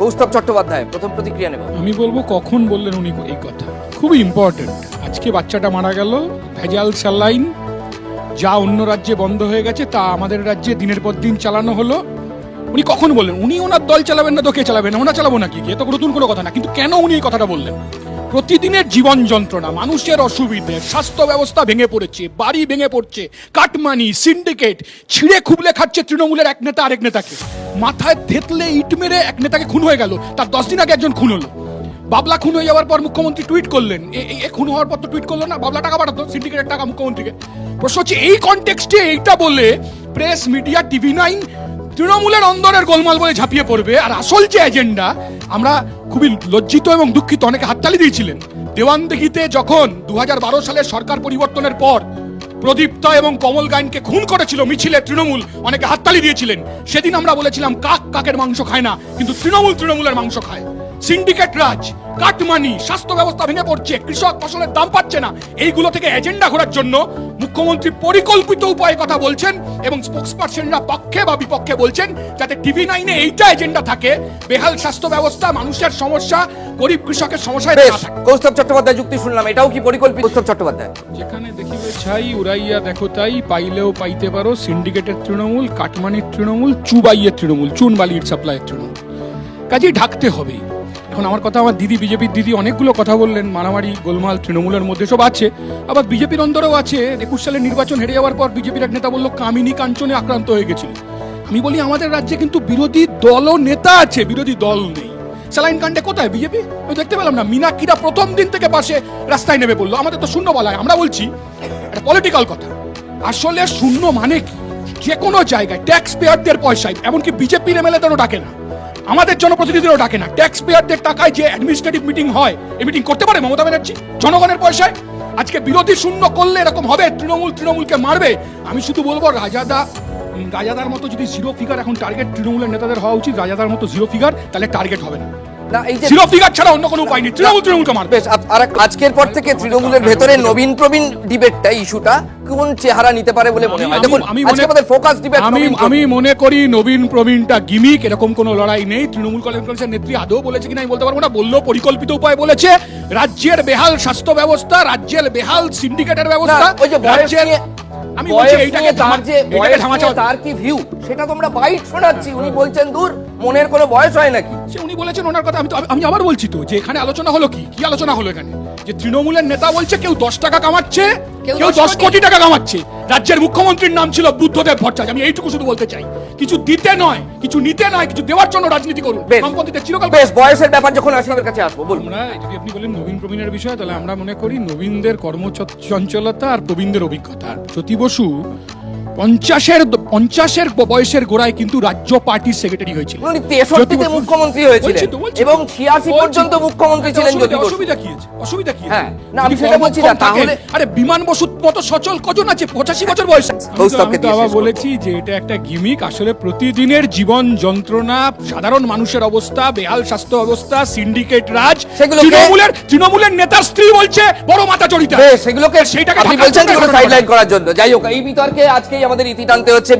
কৌস্তব চট্টোপাধ্যায়, প্রথম প্রতিক্রিয়া নেব। আমি বলব কখন বললেন উনি এই কথা। খুবই ইম্পর্টেন্ট আজকে বাচ্চাটা মারা গেল, ভেজাল স্যালাইন, যা অন্য রাজ্যে বন্ধ হয়ে গেছে, তা আমাদের রাজ্যে দিনের পর দিন চালানো হলো। উনি কখন বললেন? উনি ওনার দল চালাবেন না, তো কে চালাবেন ওনা চালাবো নাকি? এত নতুন কোনো কথা না। কিন্তু কেন উনি এই কথাটা বললেন? প্রতিদিনের জীবন যন্ত্রণা, মানুষের অসুবিধে, স্বাস্থ্য ব্যবস্থা ভেঙে পড়েছে, বাড়ি ভেঙে পড়ছে, কাটমানি সিন্ডিকেট ছিঁড়ে খুবলে খাচ্ছে তৃণমূলের এক নেতা আরেক নেতাকে। মাথায় থেতলে ইট মেরে এক নেতাকে খুন হয়ে গেল, তার দশ দিন আগে একজন খুন হলো। বাবলা খুন হয়ে যাওয়ার পর মুখ্যমন্ত্রী টুইট করলেন, এ- খুন হওয়ার পর তো টুইট করল না, বাবলা টাকা পাঠাতো সিন্ডিকেটের টাকা মুখ্যমন্ত্রীকে। প্রশ্ন হচ্ছে, এই কনটেক্সটে এইটা বলে প্রেস মিডিয়া টিভি নাইন তৃণমূলের অন্দরের গোলমাল বলে ঝাঁপিয়ে পড়বে, আর আসল যে এজেন্ডা আমরা খুবই লজ্জিত এবং দুঃখিত, অনেকে হাততালি দিয়েছিলেন। দেওয়ানদিঘিতে যখন দু সালে সরকার পরিবর্তনের পর প্রদীপ্তা এবং কমল গাইনকে খুন করেছিল মিছিলে তৃণমূল, অনেকে হাততালি দিয়েছিলেন। সেদিন আমরা বলেছিলাম, কাক কাকের মাংস খায় না। কিন্তু তৃণমূল তৃণমূলের মাংস খায়। সিন্ডিকেট রাজ কাটমানি স্বাস্থ্য ব্যবস্থা ভেঙে পড়ছে কৃষক ফসলের দাম পাচ্ছে না। এইগুলো থেকে এজেন্ডা ঘোরার জন্য মুখ্যমন্ত্রী পরিকল্পিত উপায়ে কথা বলছেন এবং স্পোক্সপারসনরা পক্ষে বা বিপক্ষে বলছেন যাতে টিভি নাইনে এইটা এজেন্ডা থাকে। বেহাল স্বাস্থ্য ব্যবস্থা মানুষের সমস্যা গরিব কৃষকের সমস্যা কৌস্তব চট্টোপাধ্যায় যুক্তি শুনলাম। এটাও কি পরিকল্পিত? কৌস্তব চট্টোপাধ্যায়। যেখানে দেখিবে ছাই উড়াইয়া দেখো তাই পাইলেও পাইতে পারো সিন্ডিকেটের তৃণমূল কাটমানির তৃণমূল চুবাইয়ের তৃণমূল চুন বালির সাপ্লাইয়ের তৃণমূল। কাজেই ঢাকতে হবে। এখন আমার কথা আমার দিদি, বিজেপির দিদি অনেকগুলো কথা বললেন, মারামারি, গোলমাল, তৃণমূলের মধ্যে সব আছে। আবার বিজেপির অন্দরেও আছে, একুশ সালের নির্বাচন হেরে যাওয়ার পর বিজেপির এক নেতা বলল, কামিনী কাঞ্চনে আক্রান্ত হয়ে গেছিল। আমি বলি, আমাদের রাজ্যে কিন্তু বিরোধী দল ও নেতা আছে, বিরোধী দল নেই। স্যালাইন কাণ্ডে কোথায় বিজেপি? আমি দেখতে পেলাম না। মিনাকিরা প্রথম দিন থেকে পাশে রাস্তায় নেমে পড়ল। আমাদের তো শূন্য বলায় আমরা বলছি, একটা পলিটিক্যাল কথা। আসলে শূন্য মানে কি? যে কোনো জায়গায় ট্যাক্স পেয়ারদের পয়সায়, এমনকি বিজেপির এমএলএদেরও ডাকে না। আমাদের জনপ্রতিনিধিরাও ডাকে না। ট্যাক্স পেয়ারদের টাকায় যে অ্যাডমিনিস্ট্রেটিভ মিটিং হয়, এই মিটিং করতে পারে মমতা ব্যানার্জি? জনগণের পয়সায়? আজকে বিরোধী শূন্য করলে এরকম হবে, তৃণমূল তৃণমূলকে মারবে? আমি শুধু বলব, রাজাদা রাজাদার মতো যদি জিরো ফিগার এখন টার্গেট তৃণমূলের নেতাদের হওয়া উচিত, রাজাদার মতো জিরো ফিগার তাহলে টার্গেট হবে না। না এই যে জিরো ছাড়া অন্য কোনো উপায় নেই। তৃণমূল তৃণমূলকে মারবে? বেশ আর আজকের পর থেকে তৃণমূলের ভেতরে নবীন প্রবীণ ডিবেটটা ইস্যুটা কোন চেহারা নিতে পারে বলে মনে হয়? আমি- দেখুন আমি মনে- আমাদের ফোকাস ডিবেট আমি আমি মনে করি নবীন প্রবীণটা গিমিক এরকম কোনো লড়াই নেই। তৃণমূল কংগ্রেসের নেত্রী আদৌ বলেছে কিনা আমি বলতে পারব না। পরিকল্পিত উপায় বলেছে। রাজ্যের বেহাল স্বাস্থ্য ব্যবস্থা রাজ্যের বেহাল সিন্ডিকেটের ব্যবস্থা ওই যে আমি বলছি এইটাকে তার যে তার কি ভিউ সেটা তোমরা বাইট শোনাচ্ছি। উনি বলছেন দূর মনের কোনো বয়স হয় নাকি? সে উনি বলেছেন ওনার কথা। আমি তো আমি আবার বলছি তো যে এখানে আলোচনা হলো কি? কি আলোচনা হলো এখানে? যে তৃণমূলের নেতা বলছে কেউ দশ টাকা কামাচ্ছে কেউ কেউ দশ কোটি টাকা কামাচ্ছে। রাজ্যের মুখ্যমন্ত্রীর নাম ছিল বুদ্ধদেব ভট্টাচার্য। আমি এইটুকু শুধু বলতে চাই কিছু দিতে নয় কিছু নিতে নয় কিছু দেওয়ার জন্য রাজনীতি করুন। বেশ। বামপন্থীদের চিরকাল বেশ বয়সের ব্যাপার যখন আসিমের কাছে আসব বলুন। আমরা যদি আপনি বলেন নবীন প্রবীণের বিষয়? তাহলে আমরা মনে করি নবীনদের কর্মচঞ্চলতা আর প্রবীণদের অভিজ্ঞতা। আর জ্যোতি বসু পঞ্চাশের পঞ্চাশের বয়সের গোড়ায় কিন্তু রাজ্য পার্টির সেক্রেটারি হয়েছিল। উনি তেষট্টিতে মুখ্যমন্ত্রী হয়েছিলেন। এবং ছিয়াশি পর্যন্ত মুখ্যমন্ত্রী ছিলেন বসু অসুবিধা কি? আছে অসুবিধা কি? হ্যাঁ, না, আমি সেটা বলছি না, তাহলে- আরে বিমান বসুর মতো সচল কজন আছে? পঁচাশি বছর বয়স। আমি বলেছি যে এটা একটা গিমিক আসলে প্রতিদিনের জীবন যন্ত্রণা সাধারণ মানুষের অবস্থা বেহাল স্বাস্থ্য অবস্থা সিন্ডিকেট রাজ তৃণমূলের তৃণমূলের নেতার স্ত্রী বলছে বড় মাথা জড়িত সেগুলোকে সেইটাকে আপনি বলছেন সাইডলাইন করার জন্য। যাই হোক এই বিতর্কে আজকেই আমাদের ইতি টানতে হচ্ছে।